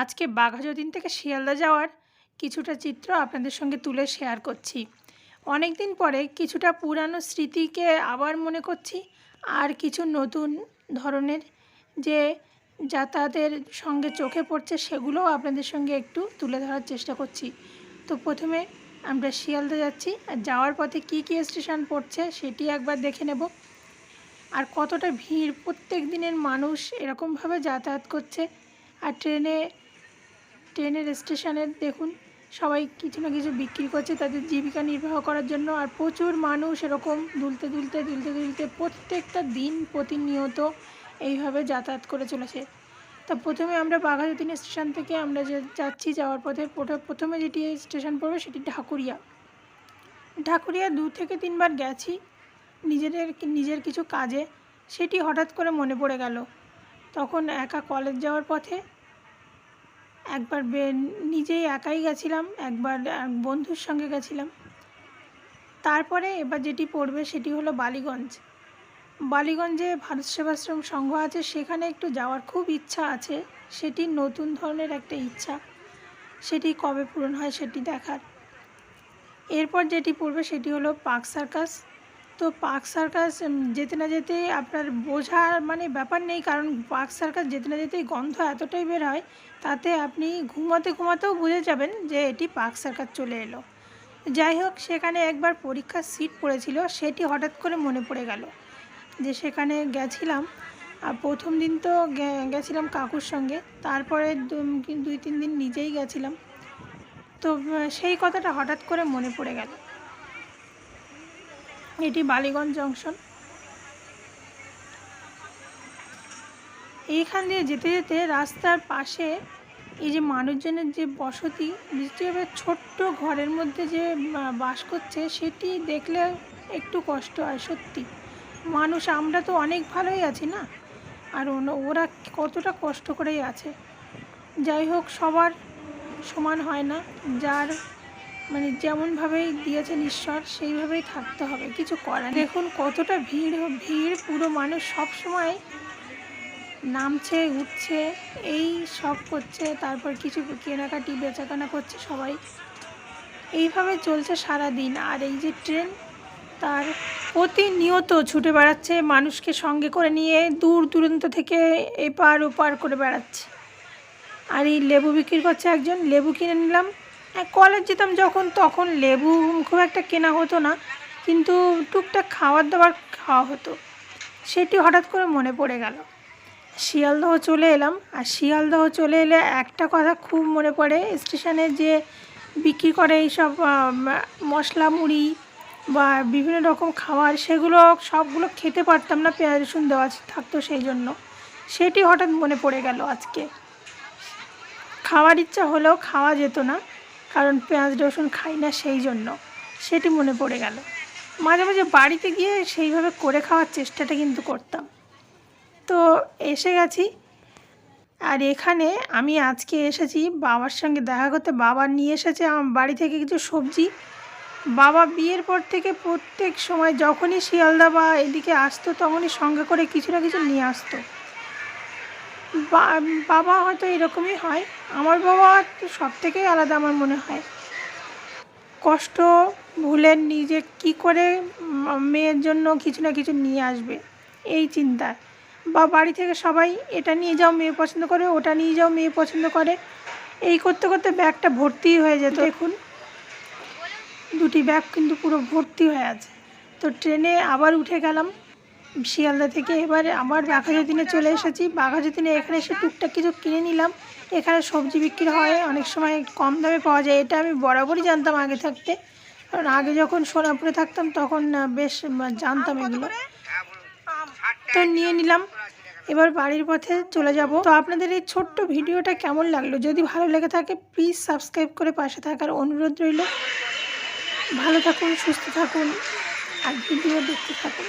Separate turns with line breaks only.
আজকে বাঘাযতীন থেকে শিয়ালদা যাওয়ার কিছুটা চিত্র আপনাদের সঙ্গে তুলে শেয়ার করছি। অনেক দিন পরে কিছুটা পুরানো স্মৃতিকে আবার মনে করছি, আর কিছু নতুন ধরনের যে যাতায়াতের সঙ্গে চোখে পড়ছে সেগুলোও আপনাদের সঙ্গে একটু তুলে ধরার চেষ্টা করছি। তো প্রথমে আমরা শিয়ালদা যাচ্ছি, আর যাওয়ার পথে কী কী স্টেশন পড়ছে সেটি একবার দেখে নেব। আর কতটা ভিড়, প্রত্যেক দিনের মানুষ এরকমভাবে যাতায়াত করছে, আর ট্রেনে ট্রেনের স্টেশনের দেখুন, সবাই কিছু না কিছু বিক্রি করছে, তাদের জীবিকা নির্বাহ করার জন্য। আর প্রচুর মানুষ এরকম দুলতে দুলতে দুলতে দুলতে প্রত্যেকটা দিন প্রতিনিয়ত এইভাবে যাতায়াত করে চলেছে। তা প্রথমে আমরা বাঘাযতীন স্টেশন থেকে আমরা যে যাচ্ছি যাওয়ার পথে, প্রথ- প্রথমে যেটি স্টেশন পড়বে সেটি ঢাকুরিয়া। ঢাকুরিয়া দু থেকে তিনবার গেছি, নিজেদের নিজের কিছু কাজে। সেটি হঠাৎ করে মনে পড়ে গেল। তখন একা কলেজ যাওয়ার পথে একবার নিজেই একাই গেছিলাম, একবার বন্ধুর সঙ্গে গেছিলাম। তারপরে এবার যেটি পড়বে সেটি হলো বালিগঞ্জ। বালিগঞ্জে ভারত সেবাশ্রম সংঘ আছে, সেখানে একটু যাওয়ার খুব ইচ্ছা আছে, সেটি নতুন ধরনের একটা ইচ্ছা। সেটি কবে পূরণ হয় সেটি দেখার। এরপর যেটি পড়বে সেটি হলো পার্ক সার্কাস। তো পার্ক সার্কাস যেতে না যেতে আপনার বোঝার মানে ব্যাপার নেই, কারণ পার্ক সার্কাস যেতে না যেতেই গন্ধ এতটাই বের হয়, তাতে আপনি ঘুমাতে ঘুমাতেও বুঝে যাবেন যে এটি পার্ক সার্কাস চলে এলো। যাই হোক, সেখানে একবার পরীক্ষার সিট পড়েছিল, সেটি হঠাৎ করে মনে পড়ে গেল যে সেখানে গেছিলাম। আর প্রথম দিন তো গেছিলাম কাকুর সঙ্গে, তারপরে দুই, তিন দিন নিজেই গেছিলাম। তো সেই কথাটা হঠাৎ করে মনে পড়ে গেল। এটি বালিগঞ্জ জংশন। এইখান দিয়ে যেতে যেতে রাস্তার পাশে এই যে মানুষজনের যে বসতি যেভাবে ছোট্ট ঘরের মধ্যে যে বাস করছে, সেটি দেখলে একটু কষ্ট হয়, সত্যি। মানুষ, আমরা তো অনেক ভালোই আছি না? আর ওরা কতটা কষ্ট করেই আছে? যাই হোক, সবার সমান হয় না। যার মানে যেমনভাবেই দিয়েছেন ঈশ্বর, সেইভাবেই থাকতে হবে, কিছু করার দেখুন কতটা ভিড় ভিড় পুরো মানুষ সব সময় নামছে, উঠছে, এই সব করছে, তারপর কিছু কেনাকাটি, বেচাকেনা করছে সবাই। এইভাবে চলছে সারা দিন আর এই যে ট্রেন, তার প্রতিনিয়ত ছুটে বেড়াচ্ছে, মানুষকে সঙ্গে করে নিয়ে দূর দূরান্ত থেকে এপার ওপার করে বেড়াচ্ছে। আর এই লেবু বিক্রি করছে একজন, লেবু কিনে নিলাম। কলেজ যেতাম যখন, তখন লেবু খুব একটা কেনা হতো না, কিন্তু টুকটাক খাবার দাবার খাওয়া হতো। সেটি হঠাৎ করে মনে পড়ে গেল। শিয়ালদহ চলে এলাম, আর শিয়ালদহ চলে এলে একটা কথা খুব মনে পড়ে, স্টেশনে যে বিক্রি করে এইসব মশলা, মুড়ি বা বিভিন্ন রকম খাবার, সেগুলো সবগুলো খেতে পারতাম না, পেঁয়াজ, রসুন দেওয়া থাকতো সেই জন্য। সেটি হঠাৎ মনে পড়ে গেল আজকে। খাওয়ার ইচ্ছা হলেও খাওয়া যেত না। কারণ পেঁয়াজ, রসুন খাই না সেই জন্য। সেটি মনে পড়ে গেল। মাঝে মাঝে বাড়িতে গিয়ে সেইভাবে করে খাওয়ার চেষ্টাটা কিন্তু করতাম। তো এসে গেছি। আর এখানে আমি আজকে এসেছি বাবার সঙ্গে দেখা করতে। বাবা নিয়ে এসেছে আমার বাড়ি থেকে কিছু সবজি। বাবা বিয়ের পর থেকে প্রত্যেক সময় যখনই শিয়ালদা বা এদিকে আসতো তখনই সঙ্গে করে কিছু না কিছু নিয়ে আসতো। বাবা হয়তো এরকমই হয়। আমার বাবা তো সব থেকেই আলাদা আমার মনে হয়। কষ্ট ভুলে নিজে কি করে মেয়ের জন্য কিছু না কিছু নিয়ে আসবে, এই চিন্তায় বা বাড়ি থেকে সবাই এটা নিয়ে যাও মেয়ে পছন্দ করে, ওটা নিয়ে যাও মেয়ে পছন্দ করে। এই করতে করতে ব্যাগটা ভর্তি হয়ে যেত। দেখুন, দুটি ব্যাগ কিন্তু পুরো ভর্তি হয়ে আছে। তো ট্রেনে আবার উঠে গেলাম। শিয়ালদা থেকে এবারে আবার বাঘাযতীনে চলে এসেছি। বাঘাযতীনে এখানে এসে টুকটাক কিছু কিনে নিলাম। এখানে সবজি বিক্রি হয়, অনেক সময় কম দামে পাওয়া যায়, এটা আমি বরাবরই জানতাম আগে থাকতে। কারণ আগে যখন সোনাপুরে থাকতাম, তখন বেশ জানতাম এগুলো। তো নিয়ে নিলাম। এবার বাড়ির পথে চলে যাব। তো আপনাদের এই ছোট্ট ভিডিওটা কেমন লাগল? যদি ভালো লেগে থাকে প্লিজ সাবস্ক্রাইব করে পাশে থাকার অনুরোধ রইল। ভালো থাকুন, সুস্থ থাকুন, আর ভিডিও দেখতে থাকুন।